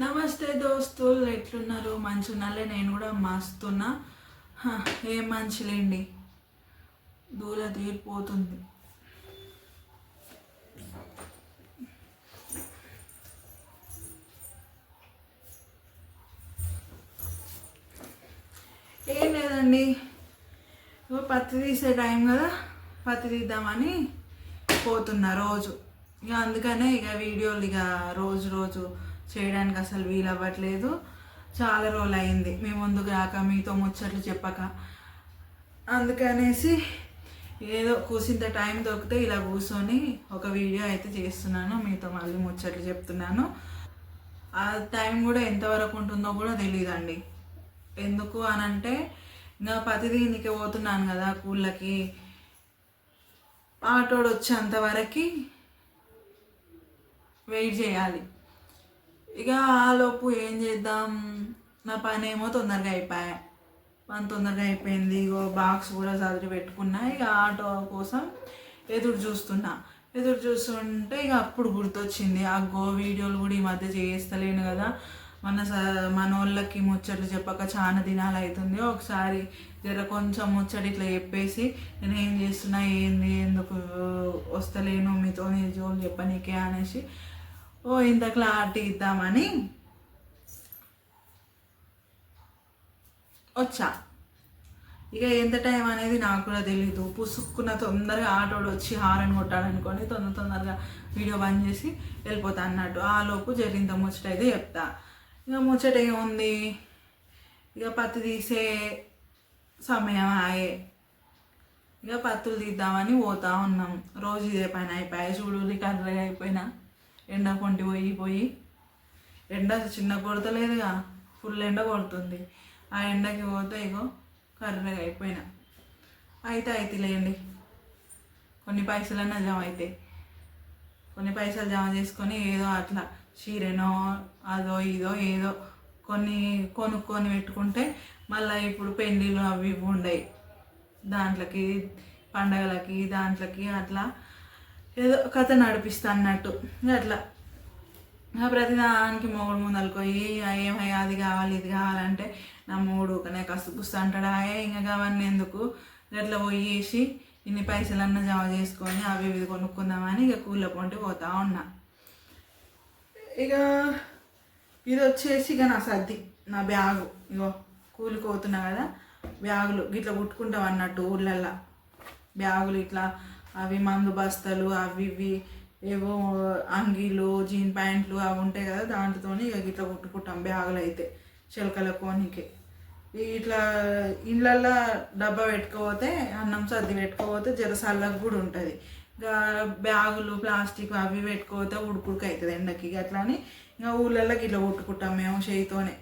నమస్తే దోస్తులు ఎట్లున్నారు? మంచి ఉన్నాలే నేను కూడా మస్తున్నా. ఏం మంచిలేండి? దూర తీరిపోతుంది. ఏం లేదండి. పత్తి తీసే టైం కదా. తీద్దామని పోతున్నా రోజు. ఇక అందుకనే ఇక వీడియోలు ఇక రోజు రోజు చేయడానికి అసలు వీలు అవ్వట్లేదు చాలా రోజులు అయింది. మీ ముందుకు రాక మీతో ముచ్చట్లు చెప్పక. అందుకనేసి ఏదో కూసింత టైం దొరికితే ఇలా కూర్చొని ఒక వీడియో అయితే చేస్తున్నాను. మీతో మళ్ళీ ముచ్చట్లు చెప్తున్నాను. ఆ టైం కూడా ఎంతవరకు ఉంటుందో కూడా తెలియదండి ఎందుకు అని అంటే ఇంకా పతి పోతున్నాను కదా కూళ్ళకి. ఆటోడు వచ్చేంత వరకు వెయిట్ చేయాలి. ఇక ఆలోపు ఏం చేద్దాం? నా పని ఏమో తొందరగా అయిపోయా. పని తొందరగా అయిపోయింది. ఇగో బాక్స్ కూడా చదివి పెట్టుకున్నా. ఇక ఆటో కోసం ఎదురు చూస్తున్నా. ఎదురు చూస్తుంటే ఇక అప్పుడు గుర్తొచ్చింది. ఆ గో వీడియోలు కూడా ఈ మధ్య చేస్తలేను కదా. మన స మనోళ్ళకి ముచ్చట్లు చెప్పక చాలా దినాలు అవుతుంది ఒకసారి జర కొంచెం ముచ్చట ఇట్లా చెప్పేసి నేను ఏం చేస్తున్నా ఏంది ఎందుకు వస్తలేను మీతో జోలు చెప్పనీకే అనేసి ఓ ఇంత క్లారిటీ ఇద్దామని వచ్చా. ఇక ఎంత టైం అనేది నాకు కూడా తెలీదు. పుసుక్కున్న తొందరగా ఆటోడు వచ్చి హారన్ కొట్టాడనుకొని తొందర తొందరగా వీడియో బంద్ చేసి వెళ్ళిపోతా అన్నట్టు. ఆ లోపు జరిగింత ముచ్చట అయితే చెప్తా. ఇక ముచ్చట ఏముంది ఇక పత్తి తీసే సమయం ఆయే. ఇక పత్తులు తీద్దామని పోతా ఉన్నాం. రోజు ఇదే పని అయిపోయాయి చూడు కర్రగా అయిపోయినా. ఎండ కొంటి పోయి పోయి. ఎండ చిన్న కొడతలేదుగా ఫుల్ ఎండ కొడుతుంది. ఆ ఎండకి పోతే ఇగో కర్రగా అయిపోయినా. అయితే అయితేలేండి కొన్ని పైసలన్నా జమ అవుతాయి కొన్ని పైసలు జమ చేసుకొని ఏదో అట్లా చీరెనో అదో ఇదో ఏదో కొన్ని కొనుక్కొని పెట్టుకుంటే మళ్ళీ ఇప్పుడు పెళ్ళిళ్ళు అవి ఇవి ఉండయి. దాంట్లోకి పండగలకి దాంట్లోకి అట్లా ఏదో కథ నడిపిస్తా అన్నట్టు. అట్లా. ప్రతి ప్రతిదానికి మొగుడు ముందరకు పోయి ఏమయ్యా అది కావాలి ఇది కావాలంటే నా మూడు కనే కసు పుస్తు అంటాడా. ఇంకా కావాలని ఎందుకు? అట్లా పోయేసి ఇన్ని పైసలన్నా జమ చేసుకొని అవి ఇవి కొనుక్కుందామని ఇక కూల పొంటి పోతా ఉన్నా. ఇక ఇది వచ్చేసి ఇక నా సర్ది నా బ్యాగు. ఇగో కూలిపోతున్నా కదా బ్యాగులు ఇట్లా కుట్టుకుంటాం అన్నట్టు ఊళ్ళల్లో బ్యాగులు ఇట్లా అవి మందు బస్తలు అవి ఇవి ఏవో అంగీలు జీన్ ప్యాంట్లు అవి ఉంటాయి కదా దాంట్తో ఇక ఇట్లా కుట్టుకుంటాం బ్యాగులు అయితే చిలకల కోనికి. ఇట్లా ఇళ్ళల్లో డబ్బా పెట్టుకోపోతే అన్నం సర్ది పెట్టుకోపోతే జరసాలకు కూడా ఉంటుంది. ఇంకా బ్యాగులు ప్లాస్టిక్ అవి పెట్టుకోతే ఉడుకుడుకు అవుతుంది ఎండకి అట్లా అని ఇంకా ఊళ్ళల్లోకి ఇట్లా కొట్టుకుంటాం మేము చేయితోనే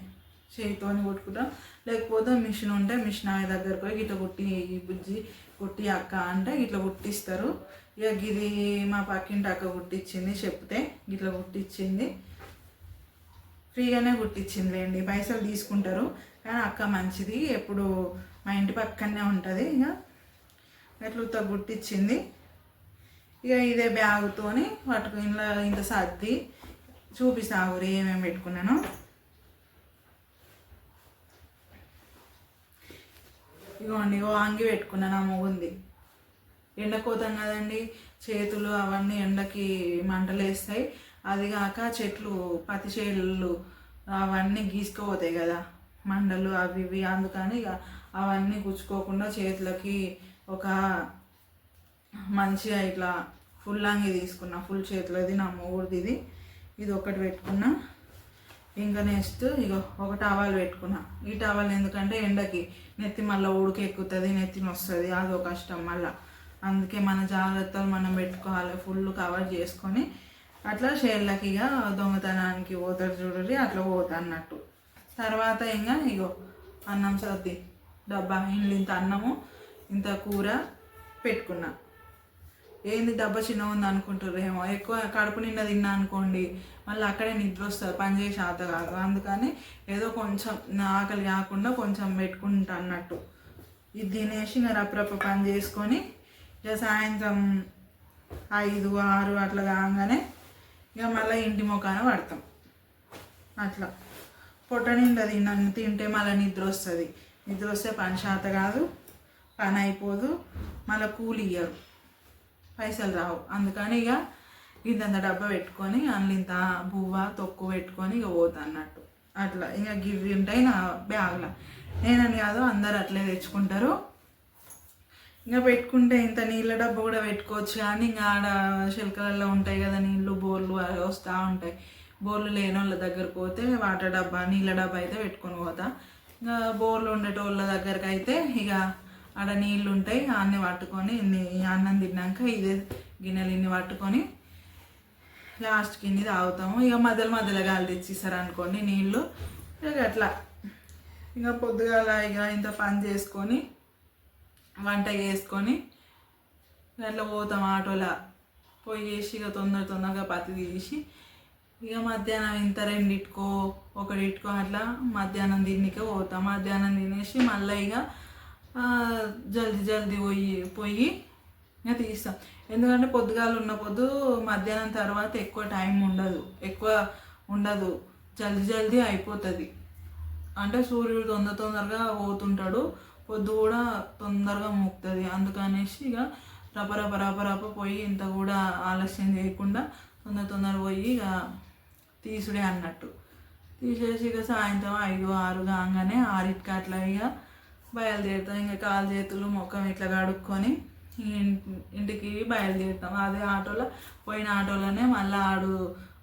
చేయితోనే కొట్టుకుంటాం. లేకపోతే మిషన్ ఉంటే మిషన్ ఆమె దగ్గరకు పోయి ఇట్లా కొట్టి బుజ్జి కొట్టి అక్క అంటే ఇట్లా కుట్టిస్తారు. ఇక ఇది మా పక్కింటి అక్క కుట్టించింది చెప్తే ఇట్లా కుట్టించింది ఫ్రీగానే కుట్టించిందిలేండి పైసలు తీసుకుంటారు. కానీ అక్క మంచిది ఎప్పుడు మా ఇంటి పక్కనే ఉంటుంది ఇక. ఎట్లా గుట్టించింది ఇక ఇదే బ్యాగుతోని పట్టుకు ఇంట్లో ఇంత సర్ది. చూపిస్తావు ఏమేమి పెట్టుకున్నాను. ఇగోండి ఇగో అంగి పెట్టుకున్నాను ఆ మొగుంది ఎండకోతాం కదండి చేతులు అవన్నీ ఎండకి మంటలేస్తాయి. అది కాక చెట్లు పత్తి చేళ్ళు అవన్నీ గీసుకుపోతాయి కదా మండలు అవి ఇవి. అందుకని ఇక అవన్నీ గుచ్చుకోకుండా చేతులకి ఒక మంచిగా ఇట్లా ఫుల్ అంగి తీసుకున్నా ఫుల్ చేతులది నా మూడుది ఇది. ఇది ఒకటి పెట్టుకున్నా. ఇంకా నెక్స్ట్ ఇగో ఒక టవల్ పెట్టుకున్నా. ఈ టవల్ ఎందుకంటే ఎండకి నెత్తి మళ్ళీ ఉడికి ఎక్కుతుంది నెత్తి వస్తుంది అదో కష్టం మళ్ళీ. అందుకే మన జాగ్రత్తలు మనం పెట్టుకోవాలి ఫుల్ కవర్ చేసుకొని. అట్లా షేర్లకి ఇక దొంగతనానికి పోతారు చూడండి అట్లా పోతా అన్నట్టు. తర్వాత ఇంకా ఇగో అన్నం సర్ది డబ్బా ఇంట్లో ఇంత అన్నము ఇంత కూర పెట్టుకున్నా. ఏంది డబ్బా చిన్న ఉంది అనుకుంటారు ఏమో. ఎక్కువ కడుపు నిండా తిన్నా అనుకోండి మళ్ళీ అక్కడే నిద్ర వస్తుంది. పని చేసే ఆత కాదు. అందుకని ఏదో కొంచెం ఆకలి కాకుండా కొంచెం పెట్టుకుంటా అన్నట్టు. ఇది తినేసి ఇంకా రప్పరప్ప పని చేసుకొని ఇక సాయంత్రం ఐదు ఆరు అట్లా కాగానే ఇక మళ్ళీ ఇంటి ముఖాన పడతాం. అట్లా. పొట్ట నిండా తిన్నాను తింటే మళ్ళీ నిద్ర వస్తుంది. నిద్ర వస్తే పని శాత కాదు పని అయిపోదు. మళ్ళీ కూలి ఇయ్యరు. పైసలు రావు. అందుకని ఇక ఇంతంత డబ్బా పెట్టుకొని అందులో ఇంత బువ్వ తొక్కు పెట్టుకొని ఇక పోతా అన్నట్టు. అట్లా ఇక గివి ఉంటాయి నా బ్యాగ్లో. నేనని కాదు అందరు అట్లే తెచ్చుకుంటారు. ఇంకా పెట్టుకుంటే ఇంత నీళ్ళ డబ్బా కూడా పెట్టుకోవచ్చు కానీ ఇంకా ఆడ శిల్కలలో ఉంటాయి కదా నీళ్ళు బోర్లు అవి వస్తూ ఉంటాయి. బోర్లు లేని వాళ్ళ దగ్గరకు పోతే వాటర్ డబ్బా నీళ్ళ డబ్బా అయితే పెట్టుకొని పోతా. ఇంకా బోర్లు ఉండేటోళ్ళ దగ్గరకు అయితే ఇక ఆడ నీళ్ళు ఉంటాయి అన్నీ పట్టుకొని అన్నం తిన్నాక ఇదే గిన్నెలు ఇన్ని పట్టుకొని లాస్ట్కి ఇన్ని తాగుతాము. ఇక మధ్యలో మధ్యలో గాలి తెచ్చిస్తారు అనుకోండి నీళ్ళు. ఇక అట్లా. ఇక పొద్దుగాల ఇక ఇంత పని చేసుకొని వంట చేసుకొని అట్లా పోతాం ఆటోలో. పోయి చేసి ఇక తొందర తొందరగా పత్తి తీసి ఇక మధ్యాహ్నం ఇంత రెండిటికో ఒకటికో అట్లా మధ్యాహ్నం తిన్నికే పోతాం. మధ్యాహ్నం తినేసి మళ్ళీ ఇక జల్దీ జల్దీ పోయి పోయి ఇక తీస్తాం. ఎందుకంటే పొద్దుగాల ఉన్న పొద్దు మధ్యాహ్నం తర్వాత ఎక్కువ టైం ఉండదు. ఎక్కువ ఉండదు. జల్దీ జల్దీ అయిపోతుంది. అంటే సూర్యుడు తొందర తొందరగా పోతుంటాడు. పొద్దు కూడా తొందరగా ముక్తుంది. అందుకనేసి ఇక రప రప రప రప పోయి ఇంత కూడా ఆలస్యం చేయకుండా తొందర తొందర పోయి ఇక తీసుడే అన్నట్టు. తీసేసి ఇక సాయంత్రం ఐదు ఆరు కాగానే ఆరింటికి అట్లా ఇక బయలుదేరుతాం. ఇంకా కాలు చేతులు ముఖం ఇట్లా కడుక్కొని ఇంటికి బయలుదేరుతాం. అదే ఆటోలో పోయిన ఆటోలోనే మళ్ళీ ఆడు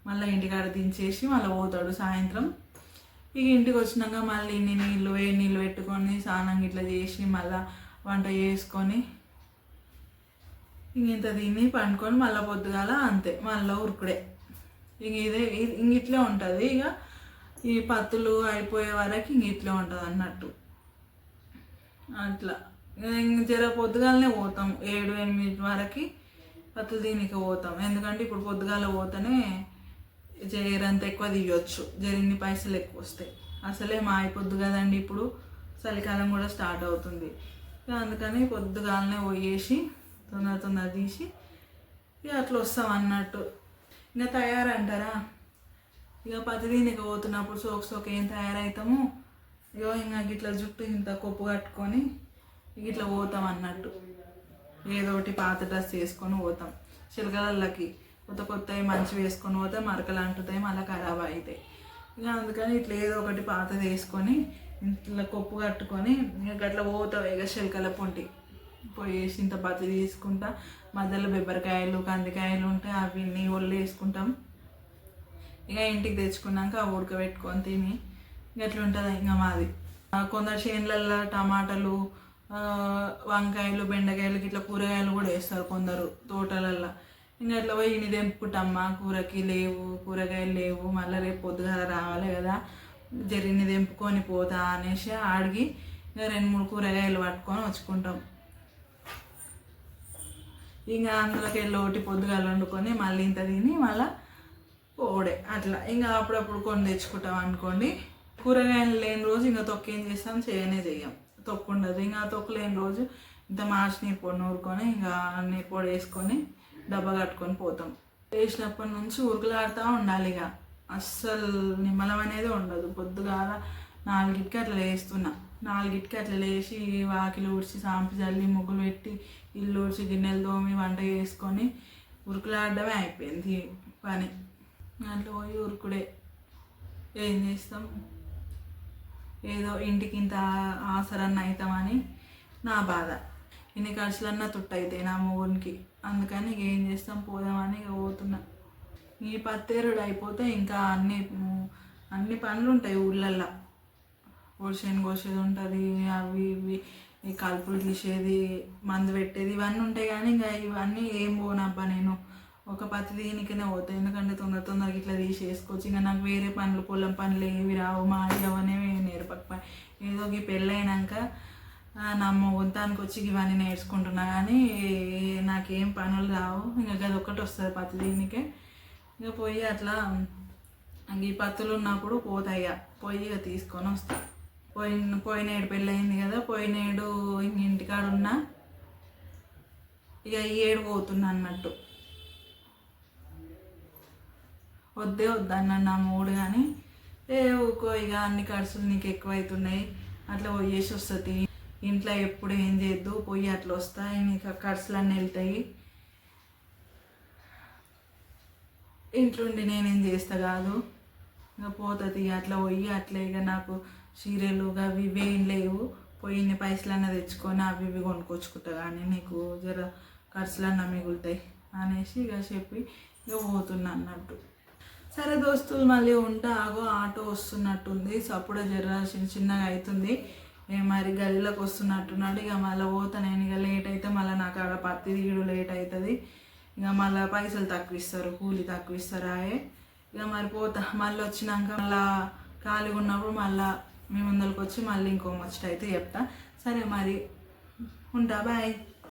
మళ్ళీ ఇంటికాడ దించేసి మళ్ళీ పోతాడు సాయంత్రం. ఇక ఇంటికి వచ్చినాక మళ్ళీ ఇన్ని నీళ్ళు వేడి నీళ్ళు పెట్టుకొని స్నానం ఇట్లా చేసి మళ్ళీ వంట చేసుకొని ఇంక ఇంత తిని పండుకొని మళ్ళీ పొద్దుగాల అంతే మళ్ళీ ఉరుకుడే. ఇంక ఇదే ఇంక ఇట్లే ఉంటుంది. ఇక ఈ పత్తులు అయిపోయే వరకు ఇంక ఇట్లే ఉంటుంది అన్నట్టు అట్లా. జర పొద్దుగాలనే పోతాం. ఏడు ఎనిమిది వరకు పత్తులు దీనికి పోతాం. ఎందుకంటే ఇప్పుడు పొద్దుగాల పోతేనే జరంత ఎక్కువ తీయొచ్చు. జరిన్ని పైసలు ఎక్కువ వస్తాయి. అసలే మా అయిపోద్దు కదండి ఇప్పుడు. చలికాలం కూడా స్టార్ట్ అవుతుంది. ఇక అందుకని పొద్దుగాలనే పోయేసి తొందర తొందర తీసి ఇక అట్లా వస్తాం అన్నట్టు. ఇంకా తయారంటారా? ఇక పత్తి దీనికి పోతున్నప్పుడు సోక్ సోక్ ఏం తయారవుతాము ఇగో ఇంకా ఇట్లా జుట్టు ఇంత కొప్పు కట్టుకొని ఇట్లా పోతాం అన్నట్టు. ఏదో ఒకటి పాత డ్రెస్ వేసుకొని పోతాం. చిలకలకి కొత్త కొత్తవి మంచి వేసుకొని పోతే మరకలు అంటుతాయి మళ్ళీ ఖరాబ్ అవుతాయి ఇక అందుకని ఇట్లా ఏదో ఒకటి పాతది వేసుకొని ఇట్లా కొప్పు కట్టుకొని ఇంకా అట్లా పోతాం ఇక చిలకల పొంటి. పోయేసి ఇంత పత్తి తీసుకుంటా మధ్యలో బెబ్బరికాయలు కందికాయలు ఉంటాయి అవి నీళ్ళు వేసుకుంటాం. ఇక ఇంటికి తెచ్చుకున్నాక ఆ ఉడకబెట్టుకొని తిని గట్లా ఉంటుంది ఇంకా మాది కొందరు చేనులల్లో టమాటాలు వంకాయలు బెండకాయలు ఇట్లా కూరగాయలు కూడా వేస్తారు కొందరు తోటలల్లో. ఇంకా అట్లా పోయి ఇన్ని తెంపుకుంటామ్మా కూరకి లేవు కూరగాయలు లేవు మళ్ళీ రేపు పొద్దుగా రావాలి కదా జరిని తెంపుకొని పోతా అనేసి అడిగి ఇంకా రెండు మూడు కూరగాయలు పట్టుకొని వచ్చుకుంటాం. ఇంకా అందులోకి వెళ్ళి ఒకటి పొద్దుగాల వండుకొని మళ్ళీ ఇంత తిని మళ్ళీ పోడే అట్లా. ఇంకా అప్పుడప్పుడు కొన్ని తెచ్చుకుంటాం అనుకోండి. కూరగాయలు లేని రోజు ఇంకా తొక్కు ఏం చేస్తాం? చేయనే చెయ్యం తొక్కు ఉండదు. ఇంకా తొక్కు లేని రోజు ఇంత మార్చి నీరు పొడి నూరుకొని ఇంకా నీరు పొడి వేసుకొని డబ్బా కట్టుకొని పోతాం. వేసినప్పటి నుంచి ఉరుకులాడుతూ ఉండాలి ఇక. అస్సలు నిమ్మలం అనేది ఉండదు. పొద్దుగాల నాలుగిటికి అట్లా లేస్తున్నా. నాలుగిటికి అట్లా లేచి వాకిలు ఊడ్చి సాంపి చల్లి ముగ్గులు పెట్టి ఇల్లు ఊడ్చి గిన్నెలు తోమి వంట చేసుకొని ఉరుకులాడడమే అయిపోయింది పని. అట్లా పోయి ఉరుకుడే. ఏం చేస్తాం? ఏదో ఇంటికి ఇంత ఆసరన్న అవుతామని నా బాధ. ఇన్ని ఖర్చులన్నా తుట్టయితాయి నా మొగునికి. అందుకని ఇక ఏం చేస్తాం? పోదామని ఇక పోతున్నా. ఈ పత్తేరుడు అయిపోతే ఇంకా అన్ని అన్ని పనులు ఉంటాయి ఊళ్ళల్లో ఒడిసేను కోసేది ఉంటుంది అవి ఇవి ఈ కలుపులు తీసేది మందు పెట్టేది ఇవన్నీ ఉంటాయి కానీ ఇంకా ఇవన్నీ ఏం పోనబ్బా నేను. ఒక పత్తి దీనికనే పోతాయి. ఎందుకంటే తొందర తొందరగా ఇట్లా తీసేసుకోవచ్చు ఇంకా నాకు వేరే పనులు పొలం పనులు ఏవి రావు. మా అవనే నేర్పక ఏదో ఈ పెళ్ళైనాక ఆ, నా మొత్తానికి వచ్చి ఇవన్నీ నేర్చుకుంటున్నా. కానీ నాకేం పనులు రావు. ఇంకా అది ఒక్కటి వస్తుంది పత్తి దీనికే. ఇంకా పోయి అట్లా ఈ పత్తులు ఉన్నప్పుడు పోతాయి ఇక పోయి ఇక తీసుకొని వస్తా. పోయిన పోయినేడు పెళ్ళయింది కదా. పోయినేడు ఇంక ఇంటికాడున్నా ఇక ఈ ఏడు పోతున్నా అన్నట్టు. వద్దే వద్దన్న నా మూడు కానీ ఏ ఊకో ఇక అన్ని ఖర్చులు నీకు ఎక్కువైతున్నాయి. అట్లా పోయేసి వస్తుంది. ఇంట్లో ఎప్పుడు ఏం చేయొద్దు పోయి అట్లా వస్తాయి నీకు ఖర్చులు అన్నీ వెళ్తాయి. ఇంట్లోండి నేనేం చేస్తా కాదు. ఇక పోతుంది. అట్లా పోయి అట్లా ఇక నాకు చీరలు అవి ఇవి ఏం లేవు. పోయి ఇన్ని పైసలు అన్న తెచ్చుకొని అవి ఇవి కొనుక్కొచ్చుకుంటా కానీ నీకు జర ఖర్చులన్నా మిగులుతాయి అనేసి ఇక చెప్పి ఇక పోతున్నా అన్నట్టు. సరే దోస్తులు మళ్ళీ ఉంటా ఆగో ఆటో వస్తున్నట్టుంది సప్పుడు జర చిన్న చిన్నగా అవుతుంది మరి గల్లీలోకి వస్తున్నట్టున్నాడు ఇక మళ్ళీ పోతా నేను ఇక లేట్ అయితే మళ్ళీ నాకు ఆడ పత్తి తీయడం లేట్ అవుతుంది ఇక మళ్ళీ పైసలు తక్కువ ఇస్తారు కూలి తక్కువ ఇస్తారు ఆయే. ఇక మరి పోతా మళ్ళీ వచ్చినాక మళ్ళీ ఖాళీగా ఉన్నప్పుడు మళ్ళీ మీ ముందరికి వచ్చి మళ్ళీ ఇంకో ముచ్చట అయితే చెప్తా. సరే మరి ఉంటా బాయ్